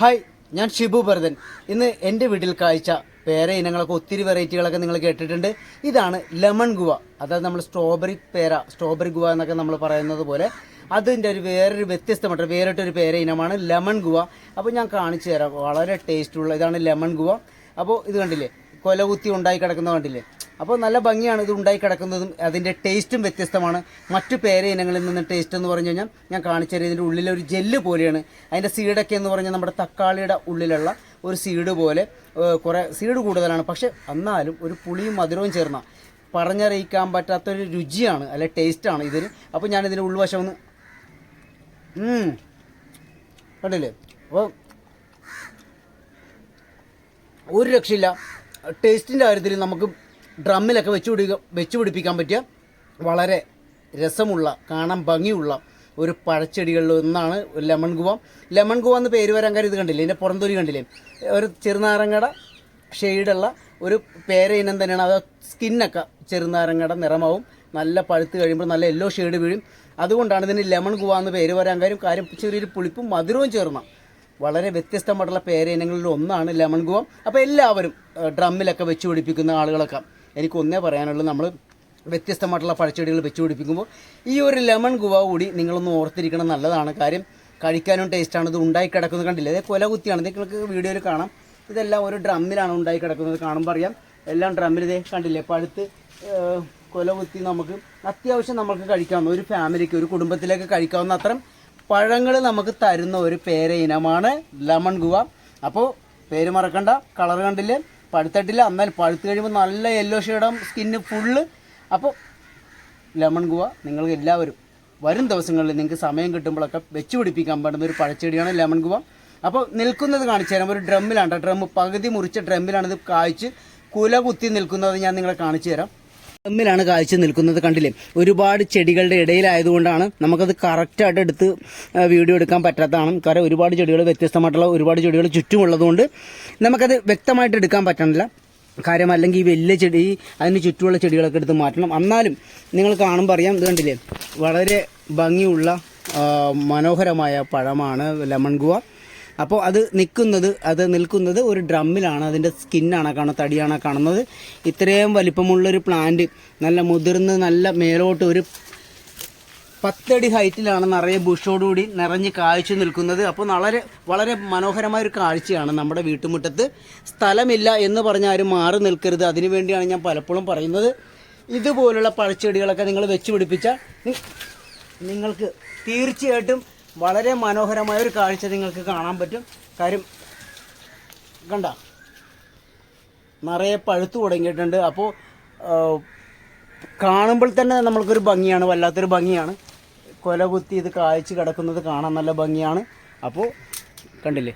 Hi ഞാൻ ഷിബു ഭരതൻ. ഇന്ന് എന്റെ വീട്ടിൽ കാഴ്ച. പേര ഇനങ്ങളൊക്കെ ഒത്തിരി വെറൈറ്റികളൊക്കെ നിങ്ങൾ കേട്ടിട്ടുണ്ട്. ഇതാണ് ലെമൺ ഗുവ. അതായത് നമ്മൾ സ്ട്രോബെറി പേര സ്ട്രോബെറി ഗുവ എന്നൊക്കെ നമ്മൾ പറയുന്നത് പോലെ. അതിന്റെ ഒരു വേറൊരു വ്യത്യസ്തമായിട്ട് വേറിട്ടൊരു പേര ഇനമാണ് ലെമൺ ഗുവ. അപ്പോൾ ഞാൻ കാണിച്ചു തരാം. വളരെ ടേസ്റ്റുള്ള ഇതാണ് ലെമൺ ഗുവ. അപ്പോൾ ഇത് കണ്ടില്ലേ? കൊലകുത്തി ഉണ്ടായി കിടക്കുന്നത് കണ്ടില്ലേ? അപ്പോൾ നല്ല ഭംഗിയാണ് ഇത് ഉണ്ടായി കിടക്കുന്നതും. അതിന്റെ ടേസ്റ്റും വ്യത്യസ്തമാണ്. മറ്റു പേര ഇനങ്ങളിൽ നിന്ന് ടേസ്റ്റ് എന്ന് പറഞ്ഞു കഴിഞ്ഞാൽ ഞാൻ കാണിച്ചു ഇതിന്റെ ഉള്ളിലൊരു ജെല്ല് പോലെയാണ്. അതിന്റെ സീഡൊക്കെ എന്ന് പറഞ്ഞാൽ നമ്മുടെ തക്കാളിയുടെ ഉള്ളിലുള്ള ഒരു സീഡ് പോലെ കുറേ സീഡ് കൂടുതലാണ്. പക്ഷെ എന്നാലും ഒരു പുളിയും മധുരവും ചേർന്ന പറഞ്ഞറിയിക്കാൻ പറ്റാത്തൊരു രുചിയാണ് അല്ലെ ടേസ്റ്റാണ് ഇതിന്. അപ്പോൾ ഞാൻ ഇതിന്റെ ഉൾവശം ഒന്ന്. കണ്ടില്ലേ? അപ്പോൾ ഒരു രക്ഷയില്ല. ടേസ്റ്റിന്റെ കാര്യത്തിൽ നമുക്ക് ഡ്രമ്മിലൊക്കെ വെച്ച് പിടി വെച്ച് പിടിപ്പിക്കാൻ പറ്റിയ വളരെ രസമുള്ള കാണാൻ ഭംഗിയുള്ള ഒരു പഴച്ചെടികളിൽ ഒന്നാണ് ലെമൺ ഗുവ. ലെമൺ ഗുവ എന്ന് പേര് വരാൻ കാര്യം ഇത് കണ്ടില്ലേ? ഇതിന്റെ പുറന്തൊലി കണ്ടില്ലേ? ഒരു ചെറുനാരങ്ങയുടെ ഷെയ്ഡുള്ള ഒരു പേര ഇനം തന്നെയാണ്. അത് സ്കിന്നൊക്കെ ചെറുനാരങ്ങയുടെ നിറമാവും. നല്ല പഴുത്ത് കഴിയുമ്പോൾ നല്ല യെല്ലോ ഷെയ്ഡ് വീഴും. അതുകൊണ്ടാണ് ഇതിന് ലെമൺ ഗുവ എന്ന് പേര് വരാൻ കാര്യം. കാര്യം ചെറിയൊരു പുളിപ്പും മധുരവും ചേർന്ന വളരെ വ്യത്യസ്തമായിട്ടുള്ള പേരയിനങ്ങളിൽ ഒന്നാണ് ലെമൺ ഗുവ. അപ്പോൾ എല്ലാവരും ഡ്രമ്മിലൊക്കെ വെച്ച് പിടിപ്പിക്കുന്ന ആളുകളൊക്കെ എനിക്ക് ഒന്നേ പറയാനുള്ളൂ. നമ്മൾ വ്യത്യസ്തമായിട്ടുള്ള പഴച്ചെടികൾ വെച്ച് പിടിപ്പിക്കുമ്പോൾ ഈ ഒരു ലെമൺ ഗുവ കൂടി നിങ്ങളൊന്ന് ഓർത്തിരിക്കണം നല്ലതാണ്. കാര്യം കഴിക്കാനും ടേസ്റ്റാണ് ഇത് ഉണ്ടായി കിടക്കുന്നത് കണ്ടില്ല? ഇത് കൊല കുത്തിയാണ്. നിങ്ങൾക്ക് വീഡിയോയിൽ കാണാം. ഇതെല്ലാം ഒരു ഡ്രമ്മിലാണ് ഉണ്ടായി കിടക്കുന്നത് കാണുമ്പോൾ അറിയാം. എല്ലാം ഡ്രമ്മിൽ ഇതേ കണ്ടില്ലേ? പഴുത്ത് കൊല കുത്തി നമുക്ക് അത്യാവശ്യം നമുക്ക് കഴിക്കാവുന്ന ഒരു ഫാമിലിക്ക് ഒരു കുടുംബത്തിലേക്ക് കഴിക്കാവുന്ന അത്രയും പഴങ്ങൾ നമുക്ക് തരുന്ന ഒരു പേര ഇനമാണ് ലെമൺ ഗുവ. അപ്പോൾ പേര് മറക്കണ്ട. കളർ കണ്ടില്ലേ? പഴുത്തിട്ടില്ല. എന്നാൽ പഴുത്ത് കഴിയുമ്പോൾ നല്ല യെല്ലോ ഷെയ്ഡും സ്കിന്ന് ഫുള്ള് അപ്പോൾ ലെമൺ ഗുവ നിങ്ങൾക്ക് എല്ലാവരും വരും ദിവസങ്ങളിൽ നിങ്ങൾക്ക് സമയം കിട്ടുമ്പോഴൊക്കെ വെച്ച് പിടിപ്പിക്കാൻ പറ്റുന്ന ഒരു പഴച്ചെടിയാണ് ലെമൺ ഗുവ. അപ്പോൾ നിൽക്കുന്നത് കാണിച്ചു തരാം. ഒരു ഡ്രമ്മിലാണ് ഡ്രം പകുതി മുറിച്ച ഡ്രമ്മിലാണിത് കായ്ച്ച് കുല കുത്തി നിൽക്കുന്നത് ഞാൻ നിങ്ങളെ കാണിച്ചു തരാം. ഡ്രമ്മിലാണ് കാഴ്ച നിൽക്കുന്നത് കണ്ടില്ലേ? ഒരുപാട് ചെടികളുടെ ഇടയിലായതുകൊണ്ടാണ് നമുക്കത് കറക്റ്റായിട്ട് എടുത്ത് വീഡിയോ എടുക്കാൻ പറ്റാത്തതാണ്. കാരണം ഒരുപാട് ചെടികൾ വ്യത്യസ്തമായിട്ടുള്ള ഒരുപാട് ചെടികൾ ചുറ്റുമുള്ളതുകൊണ്ട് നമുക്കത് വ്യക്തമായിട്ട് എടുക്കാൻ പറ്റണില്ല. കാര്യം അല്ലെങ്കിൽ ഈ വലിയ ചെടി അതിന് ചുറ്റുമുള്ള ചെടികളൊക്കെ എടുത്ത് മാറ്റണം. എന്നാലും നിങ്ങൾ കാണുമ്പോൾ അറിയാം ഇത് കണ്ടില്ലേ? വളരെ ഭംഗിയുള്ള മനോഹരമായ പഴമാണ് ലെമൺ ഗുവ. അപ്പോൾ അത് നിൽക്കുന്നത് അത് നിൽക്കുന്നത് ഒരു ഡ്രമ്മിലാണ്. അതിന്റെ സ്കിന്നാണ് കാണുന്നത് തടിയാണ് കാണുന്നത്. ഇത്രയും വലിപ്പമുള്ളൊരു പ്ലാന്റ് നല്ല മുതിർന്ന് നല്ല മേലോട്ട് ഒരു പത്തടി ഹൈറ്റിലാണ് നിറയെ ബുഷോടുകൂടി നിറഞ്ഞ് കാഴ്ച നിൽക്കുന്നത്. അപ്പോൾ വളരെ വളരെ മനോഹരമായ ഒരു കാഴ്ചയാണ് നമ്മുടെ വീട്ടുമുറ്റത്ത്. സ്ഥലമില്ല എന്ന് പറഞ്ഞാൽ ആരും മാറി നിൽക്കരുത്. അതിനു വേണ്ടിയാണ് ഞാൻ പലപ്പോഴും പറയുന്നത്. ഇതുപോലുള്ള പഴച്ചെടികളൊക്കെ നിങ്ങൾ വെച്ച് പിടിപ്പിച്ചാൽ നിങ്ങൾക്ക് തീർച്ചയായിട്ടും വളരെ മനോഹരമായ ഒരു കാഴ്ച നിങ്ങൾക്ക് കാണാൻ പറ്റും. കാര്യം കണ്ട നിറയെ പഴുത്തു തുടങ്ങിയിട്ടുണ്ട്. അപ്പോൾ കാണുമ്പോൾ തന്നെ നമ്മൾക്കൊരു ഭംഗിയാണ് വല്ലാത്തൊരു ഭംഗിയാണ്. കൊല കുത്തി ഇത് കാഴ്ച കിടക്കുന്നത് കാണാൻ നല്ല ഭംഗിയാണ്. അപ്പോൾ കണ്ടില്ലേ?